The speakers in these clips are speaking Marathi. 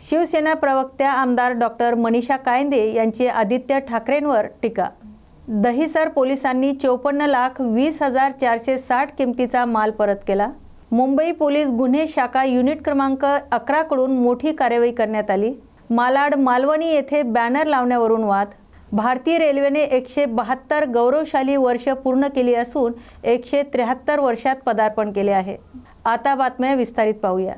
शिवसेना प्रवक्त्या आमदार डॉक्टर मनीषा कायंदे यांची आदित्य ठाकरेंवर टीका. दहिसर पोलिसांनी चोपन्न लाख वीस हजार चारशे साठ किमतीचा माल परत केला. मुंबई पोलीस गुन्हे शाखा युनिट क्रमांक अकराकडून मोठी कार्यवाही करण्यात आली. मालाड मालवणी येथे बॅनर लावण्यावरून वाद. भारतीय रेल्वेने एकशे बहात्तर गौरवशाली वर्ष पूर्ण केली असून एकशे त्र्याहत्तर वर्षात पदार्पण केले आहे. आता बातम्या विस्तारित पाहूया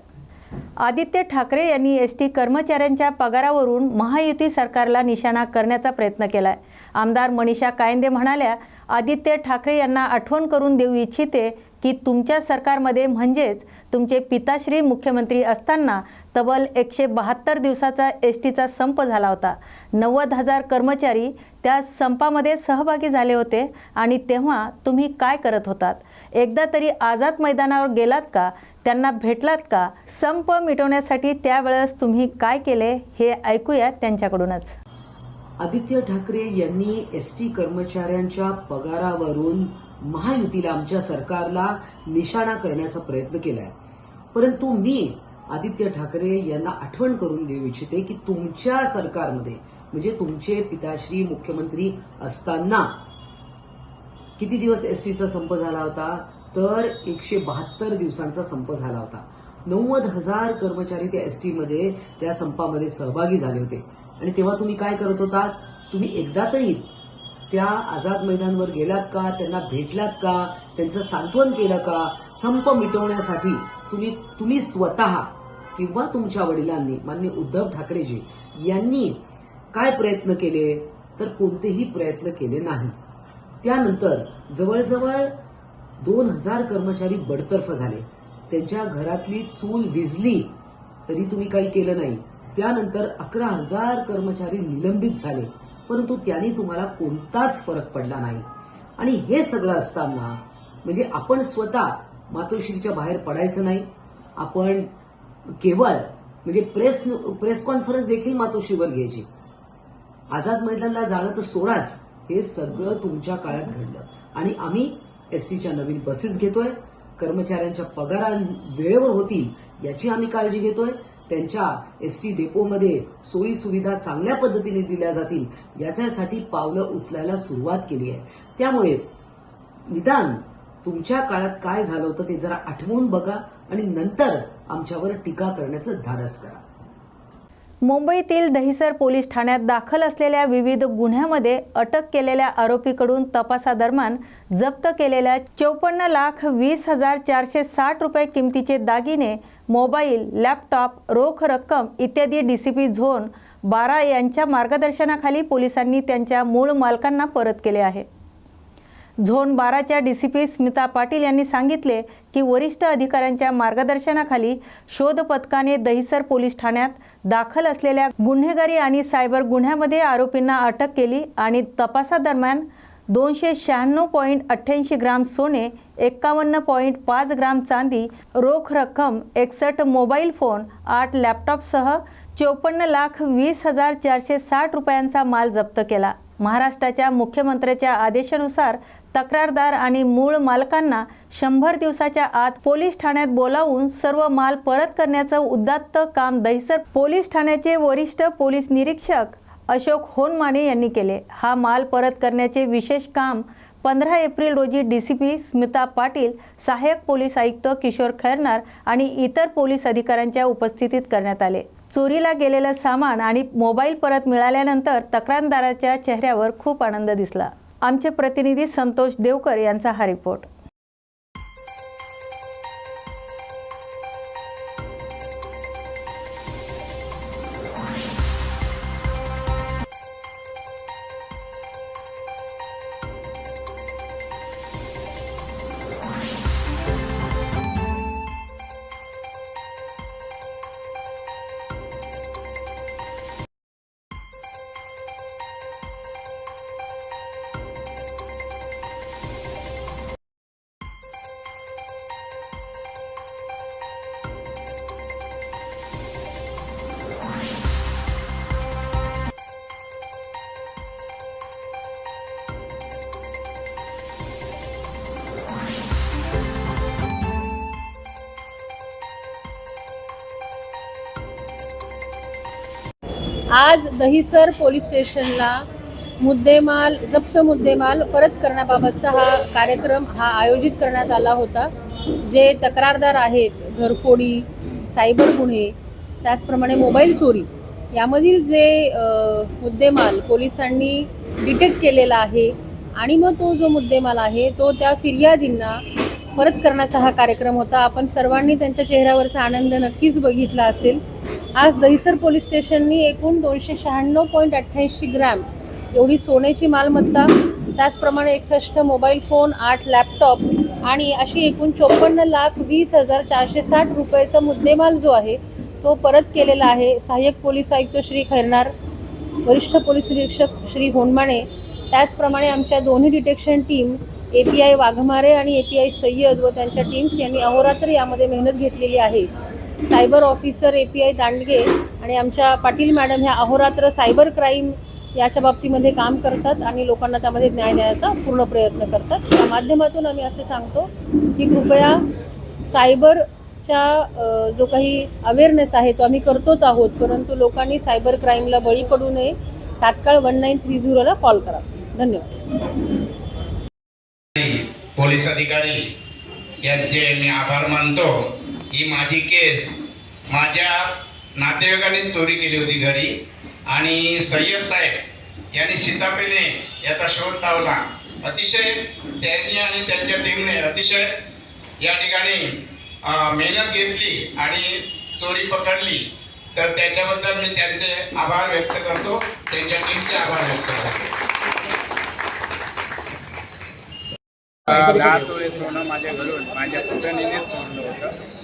आदित्य ठाकरे यांनी एस टी कर्मचाऱ्यांच्या पगारावरून महायुती सरकारला निशाणा करण्याचा प्रयत्न केलाय. आमदार मनीषा कायंदे म्हणाल्या आदित्य ठाकरे यांना आठवण करून देऊ इच्छिते की तुमच्या सरकारमध्ये म्हणजेच तुमचे पिताश्री मुख्यमंत्री असताना तब्बल एकशे बहात्तर दिवसाचा एस टीचा संप झाला होता. नव्वद हजार कर्मचारी त्या संपामध्ये सहभागी झाले होते आणि तेव्हा तुम्ही काय करत होतात? एकदा तरी आझाद मैदानावर गेलात का? त्यांना भेटलात का? संप मिटवण्यासाठी त्यावेळेस तुम्ही काय केले? हे ऐकूया त्यांच्याकडूनच. आदित्य ठाकरे यांनी एस टी कर्मचाऱ्यांच्या पगारावरून महायुतीला आमच्या सरकारला निशाणा करण्याचा प्रयत्न केलाय. परंतु मी आदित्य ठाकरे यांना आठवण करून देऊ इच्छिते की तुमच्या सरकारमध्ये म्हणजे तुमचे पिताश्री मुख्यमंत्री असताना किती दिवस एसटीचा संप झाला होता? तर एकशे बहात्तर दिवसांचा संप झाला होता. नव्वद हजार कर्मचारी त्या एस टीमध्ये त्या संपामध्ये सहभागी झाले होते. आणि तेव्हा तुम्ही काय करत होतात तुम्ही एकदा तरी त्या आझाद मैदानवर गेलात का? त्यांना भेटलात का? त्यांचं सांत्वन केलं का? संप मिटवण्यासाठी तुम्ही तुम्ही स्वतः किंवा तुमच्या वडिलांनी मान्य उद्धव ठाकरेजी यांनी काय प्रयत्न केले? तर कोणतेही प्रयत्न केले नाही. त्यानंतर जवळजवळ दोन हजार कर्मचारी बडतर्फ झाले. त्यांच्या घरातली चूल विजली तरी तुम्ही काही केलं नाही. त्यानंतर अकरा हजार कर्मचारी निलंबित झाले परंतु त्यांनी तुम्हाला कोणताच फरक पडला नाही. आणि हे सगळं असताना म्हणजे आपण स्वतः मातोश्रीच्या बाहेर पडायचं नाही. आपण केवळ म्हणजे प्रेस प्रेस कॉन्फरन्स देखील मातोश्रीवर घ्यायची. आझाद मैदानला जाणं तर सोडाच. हे सगळं तुमच्या काळात घडलं. आणि आम्ही एस टीच्या नवीन बसेस घेतोय कर्मचाऱ्यांच्या पगारा वेळेवर होतील याची आम्ही काळजी घेतोय. त्यांच्या एस टी डेपोमध्ये सोयी सुविधा चांगल्या पद्धतीने दिल्या जातील याच्यासाठी पावलं उचलायला सुरुवात केली आहे. त्यामुळे निदान तुमच्या काळात काय झालं होतं ते जरा आठवून बघा आणि नंतर आमच्यावर टीका करण्याचं धाडस करा. मुंबईतील दहिसर पोलीस ठाण्यात दाखल असलेल्या विविध गुन्ह्यामध्ये अटक केलेल्या आरोपीकडून तपासादरम्यान जप्त केलेल्या चौपन्न लाख वीस हजार चारशे साठ रुपये किमतीचे दागिने मोबाईल लॅपटॉप रोख रक्कम इत्यादी डी सी पी झोन बारा यांच्या मार्गदर्शनाखाली पोलिसांनी त्यांच्या मूळ मालकांना परत केले आहे. झोन बाराच्या D C P Smita Patil यांनी सांगितले की वरिष्ठ अधिकाऱ्यांच्या मार्गदर्शनाखाली शोध पथकाने दहिसर पोलीस ठाण्यात दाखल असलेल्या गुन्हेगारी आणि सायबर गुन्ह्यामध्ये आरोपींना अटक केली आणि तपासादरम्यान दोनशे शहाण्णव पॉईंट अठ्ठ्याऐंशी ग्राम सोने एक्कावन्न पॉईंट पाच ग्राम चांदी रोख रक्कम एकसष्ट मोबाईल फोन आठ लॅपटॉपसह चोपन्न लाख वीस हजार चारशे साठ रुपयांचा माल जप्त केला. महाराष्ट्राच्या मुख्यमंत्र्याच्या आदेशानुसार तक्रारदार आणि मूळ मालकांना शंभर दिवसाच्या आत पोलीस ठाण्यात बोलावून सर्व माल परत करण्याचं उदात्त काम दहिसर पोलीस ठाण्याचे वरिष्ठ पोलीस निरीक्षक अशोक होनमाने यांनी केले. हा माल परत करण्याचे विशेष काम पंधरा एप्रिल रोजी D C P Smita Patil सहाय्यक पोलीस आयुक्त किशोर खैरनार आणि इतर पोलीस अधिकाऱ्यांच्या उपस्थितीत करण्यात आले. चोरीला गेलेलं सामान आणि मोबाईल परत मिळाल्यानंतर तक्रारदाराच्या चेहऱ्यावर खूप आनंद दिसला. आमचे प्रतिनिधी संतोष देवकर यांचा हा रिपोर्ट. आज दहिसर पोलीस स्टेशनला मुद्देमाल जप्त मुद्देमाल परत करण्याबाबतचा हा कार्यक्रम हा आयोजित करण्यात आला होता. जे तक्रारदार आहेत घरफोडी सायबर गुन्हे त्याचप्रमाणे मोबाईल चोरी यामधील जे मुद्देमाल पोलिसांनी डिटेक्ट केलेला आहे आणि मग तो जो मुद्देमाल आहे तो त्या फिर्यादींना परत करण्याचा हा कार्यक्रम होता. आपण सर्वांनी त्यांच्या चेहऱ्यावरचा आनंद नक्कीच बघितला असेल. आज दहिसर पोलीस स्टेशननी एकूण दोनशे शहाण्णव पॉईंट अठ्ठ्याऐंशी ग्रॅम एवढी सोन्याची मालमत्ता त्याचप्रमाणे एकसष्ट मोबाईल फोन आठ लॅपटॉप आणि अशी एकूण चोपन्न लाख वीस हजार चारशे साठ रुपयाचा मुद्देमाल जो आहे तो परत केलेला आहे. सहाय्यक पोलीस आयुक्त श्री खैरनार वरिष्ठ पोलीस निरीक्षक श्री होनमाणे त्याचप्रमाणे आमच्या दोन्ही detection team A P I Waghmare आणि ए पी आय सय्यद व त्यांच्या टीम्स यांनी अहोरात्र यामध्ये मेहनत घेतलेली आहे. Cyber officer A P I Dandge आणि आमच्या पाटील मॅडम ह्या अहोरात्र सायबर क्राईम याच्या बाबतीमध्ये काम करतात आणि लोकांना त्यामध्ये न्याय देण्याचा पूर्ण प्रयत्न करतात. या माध्यमातून आम्ही असे सांगतो की कृपया सायबरच्या जो काही अवेअरनेस आहे तो आम्ही करतोच आहोत परंतु लोकांनी सायबर क्राईमला बळी पडू नये. तात्काळ वन नाईन थ्री झिरोला कॉल करा. धन्यवाद. पोलीस अधिकारी यांचे मी आभार मानतो. ही माझी केस. माझ्या नातेवाईकांनी चोरी केली होती घरी. आणि सय्यद साहेब यांनी सीतापेने याचा शोध लावला. अतिशय त्यांनी आणि त्यांच्या टीमने अतिशय या ठिकाणी मेहनत घेतली आणि चोरी पकडली. तर त्याच्याबद्दल मी त्यांचे आभार व्यक्त करतो. त्यांच्या टीमचे आभार व्यक्त करतो. दहा तोळे सोनं माझ्या घरून माझ्या पुतणीनेच चोरलं होतं.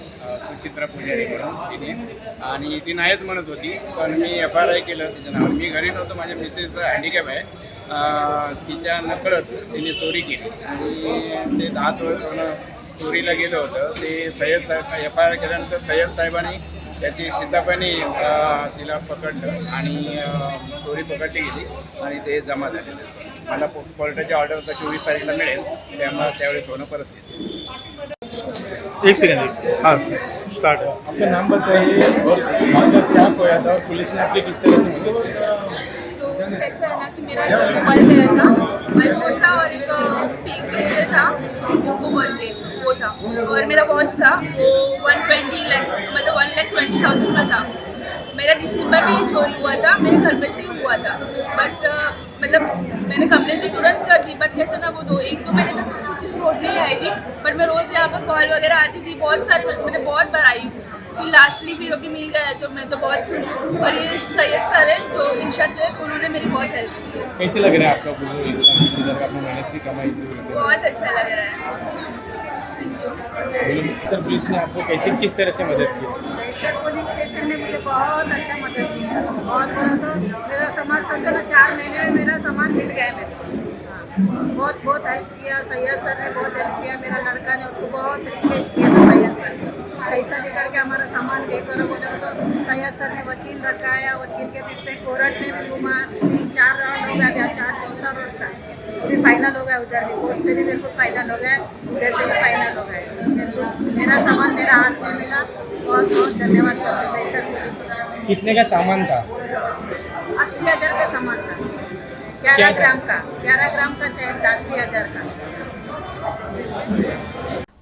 सुचित्रा पुजारी म्हणून तिने. आणि ती नाहीच म्हणत होती पण मी एफ आर आय केलं तिच्या नावावर. मी घरी नव्हतो माझ्या मिसेसचं हँडिकॅप आहे. तिच्या नकळत तिने चोरी केली. आणि ते दहा तोळे सोनं चोरीला गेलं होतं. ते सय्यद साहेब एफ आय आर केल्यानंतर सय्यद साहेबांनी त्याची सिद्धापानी तिला पकडलं आणि चोरी पकडली गेली आणि ते जमा झालेलं. मला कोर्टाची ऑर्डर आता चोवीस तारीखला मिळेल. त्यामुळे त्यावेळी सोनं परत येते. एक सेकंड हाँ स्टार्ट आपका नाम बताइए और क्या खोया था पुलिस ने आपकी किस तरह से मदद तो ऐसा है ना कि मेरा जो मोबाइल गया था आईफोन था और एक पिंक पिक्सल था पोको करके वो था। और मेरा वॉच था वो वन ट्वेंटी लैक्स मतलब वन लैख ट्वेंटी थाउज़ेंड का था। मेरा दिसंबर में ये चोरी हुआ था मेरे घर पे से ही हुआ था। बट मतलब मैंने कंप्लेंट तो तुरंत कर दी बट कैसे ना वो दो एक दो महीने तक तो रिपोर्ट नहीं आई थी बट मैं रोज़ यहाँ पर कॉल वगैरह आती थी बहुत सारे मैंने बहुत बार आई फिर लास्टली फिर अभी मिल गया तो मैं तो बहुत खुश हूँ। और ये सैयद सर है जो इंशाद से तो उन्होंने मेरी बहुत हेल्प की है। कैसे लग रहा है आपका मेहनत की कमाई बहुत अच्छा लग रहा है। सर पुलिस ने आपको कैसे किस तरह से मदद की? सर पुलिस स्टेशन ने मुझे बहुत अच्छा मदद की बहुत तो मेरा सामान समझो ना चार महीने में मेरा सामान मिल गया मेरे को। बहुत बहुत हेल्प किया। सैयद सर ने बहुत हेल्प किया। मेरा लड़का ने उसको बहुत रिक्वेस्ट किया था सैयद सर से। कैसा भी करके हमारा सामान दे करो बोले तो सैयद सर ने वकील रखाया। वकील के बीच पे कोर्ट में भी घुमा। तीन चार राउंड हो गया चार चौथा राउंड था। अभी फाइनल हो गया उधर भी। कोर्ट से भी मेरे को फाइनल हो गया। उधर से भी फाइनल हो गया। मेरे को मेरा सामान मेरा हाथ में मिला। बहुत बहुत धन्यवाद करते हैं सर पुलिस स्टेशन कितने का सामान था? अस्सी हज़ार का सामान था। ग्यारह ग्राम का? ग्यारह ग्राम का चैन था हज़ार का।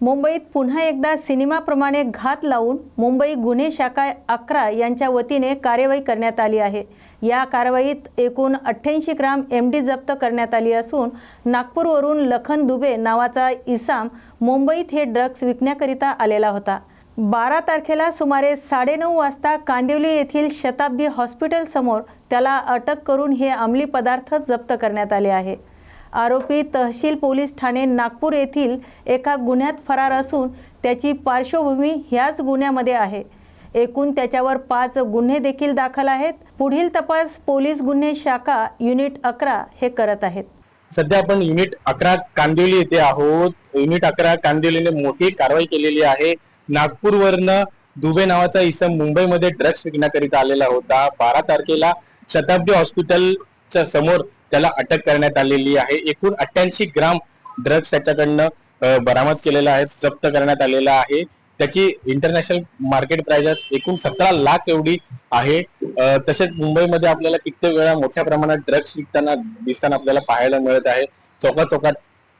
मुंबईत पुन्हा एकदा सिनेमाप्रमाणे घात लावून मुंबई गुन्हे शाखा अकरा यांच्या वतीने कार्यवाही करण्यात आली आहे. या कारवाईत एकूण अठ्ठ्याऐंशी ग्राम एम डी जप्त करण्यात आली असून नागपूरवरून लखन दुबे नावाचा इसाम मुंबईत हे ड्रग्ज विकण्याकरिता आलेला होता. बारा तारखेला सुमारे साडेनऊ वाजता कांदिवली येथील शताब्दी हॉस्पिटल समोर त्याला अटक करून हे अंमली पदार्थ जप्त करण्यात आले आहे. आरोपी तहसील पोलीस ठाणे नागपूर येथील एका गुन्ह्यात फरार असून त्याची पार्श्वभूमी ह्याच गुन्ह्यामध्ये आहे. एकूण त्याच्यावर पाच गुन्हे देखील दाखल आहेत. पुढील तपास पोलीस गुन्हे शाखा युनिट अकरा हे करत आहेत. सध्या आपण युनिट अकरा कांदिवली येथे आहोत. युनिट अकरा कांदिवलीने मोठी कारवाई केलेली आहे. नागपूरवरनं दुबे नावाचा इसम मुंबईमध्ये ड्रग्ज विकण्याकरिता आलेला होता. बारा तारखेला शताब्दी हॉस्पिटलच्या समोर त्याला अटक करण्यात आलेली आहे. एकूण अठ्ठ्याऐंशी ग्राम ड्रग्ज त्याच्याकडनं बरामद केलेला आहे जप्त करण्यात आलेला आहे. त्याची इंटरनॅशनल मार्केट प्राइस एकूण सतरा लाख एवढी आहे. तसेच मुंबईमध्ये आपल्याला कित्येक वेळा मोठ्या प्रमाणात ड्रग्ज विकताना दिसताना आपल्याला पाहायला मिळत आहे. चौका चौकात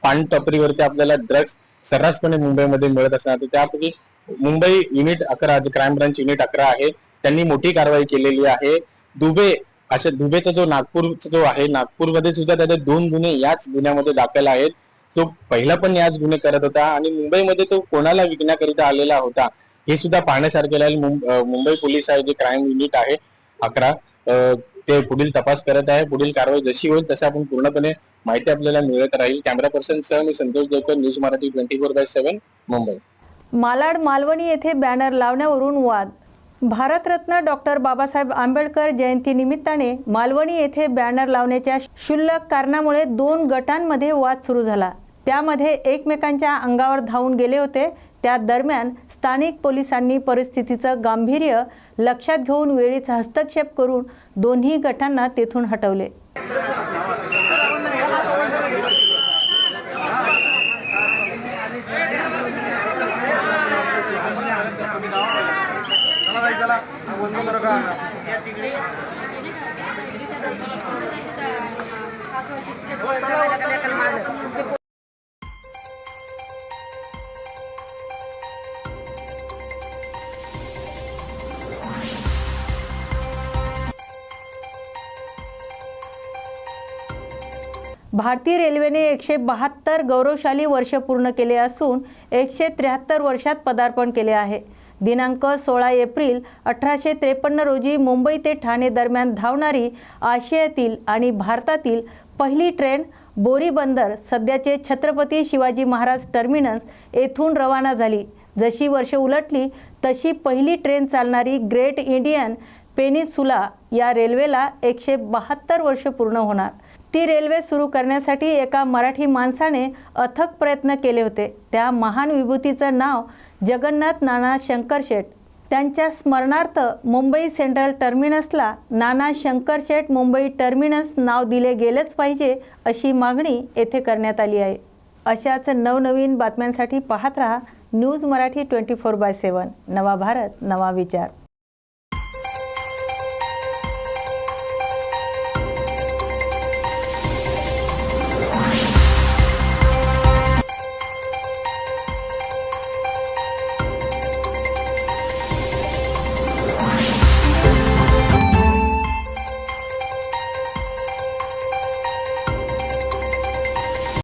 पान टपरीवरती आपल्याला ड्रग्ज सर्रासपणे मुंबईमध्ये मिळत असणार त्यापैकी मुंबई युनिट अकरा जे क्राईम ब्रांच युनिट अकरा आहे त्यांनी मोठी कारवाई केलेली आहे. दुबे असे दुबेचा जो नागपूरचा जो आहे नागपूरमध्ये सुद्धा त्याचे दोन गुन्हे याच गुन्ह्यामध्ये दाखल आहेत. तो पहिला पण याच गुन्हे करत होता आणि मुंबईमध्ये तो कोणाला विकण्याकरिता आलेला होता हे सुद्धा पाहण्यासारखे आहे मुंबई पोलीस आहे जे क्राईम युनिट आहे अकरा. ते पुढील तपास करत आहे. पुढील कारवाई जशी होईल तशी आपण पूर्णपणे माहिती आपल्याला मिळत राहील. कॅमेरा पर्सन सह मी Santosh Devkar News Marathi twenty four by seven Mumbai. Malad Malvani येथे बॅनर लावण्यावरून वाद. भारतरत्न डॉक्टर बाबासाहेब आंबेडकर जयंतीनिमित्ताने मालवणी येथे बॅनर लावण्याच्या क्षुल्लक कारणामुळे दोन गटांमध्ये वाद सुरू झाला. त्यामध्ये एकमेकांच्या अंगावर धावून गेले होते. त्या दरम्यान स्थानिक पोलिसांनी परिस्थितीचं गांभीर्य लक्षात घेऊन वेळीच हस्तक्षेप करून दोन्ही गटांना तेथून हटवले. भारतीय रेल्वेने एकशे बहात्तर गौरवशाली वर्ष पूर्ण केले असून एकशे त्र्याहत्तर वर्षात पदार्पण केले आहे. दिनांक सोळा एप्रिल अठराशे त्रेपन्न रोजी मुंबई ते ठाणे दरम्यान धावणारी आशियातील आणि भारतातील पहिली ट्रेन बोरी बंदर सध्याचे छत्रपती शिवाजी महाराज टर्मिनस येथून रवाना झाली. जशी वर्ष उलटली तशी पहिली ट्रेन चालणारी ग्रेट इंडियन पेनिसुला या रेल्वेला एकशे बहात्तर वर्ष पूर्ण होणार. ती रेल्वे सुरू करण्यासाठी एका मराठी माणसाने अथक प्रयत्न केले होते. त्या महान विभूतीचं नाव जगन्नाथ नाना शंकरशेठ त्यांच्या स्मरणार्थ मुंबई सेंट्रल टर्मिनसला नाना शंकरशेठ मुंबई टर्मिनस नाव दिले गेलेच पाहिजे अशी मागणी येथे करण्यात आली आहे. अशाच नवनवीन बातम्यांसाठी पाहत रहा News Marathi twenty four by seven. नवा भारत नवा विचार.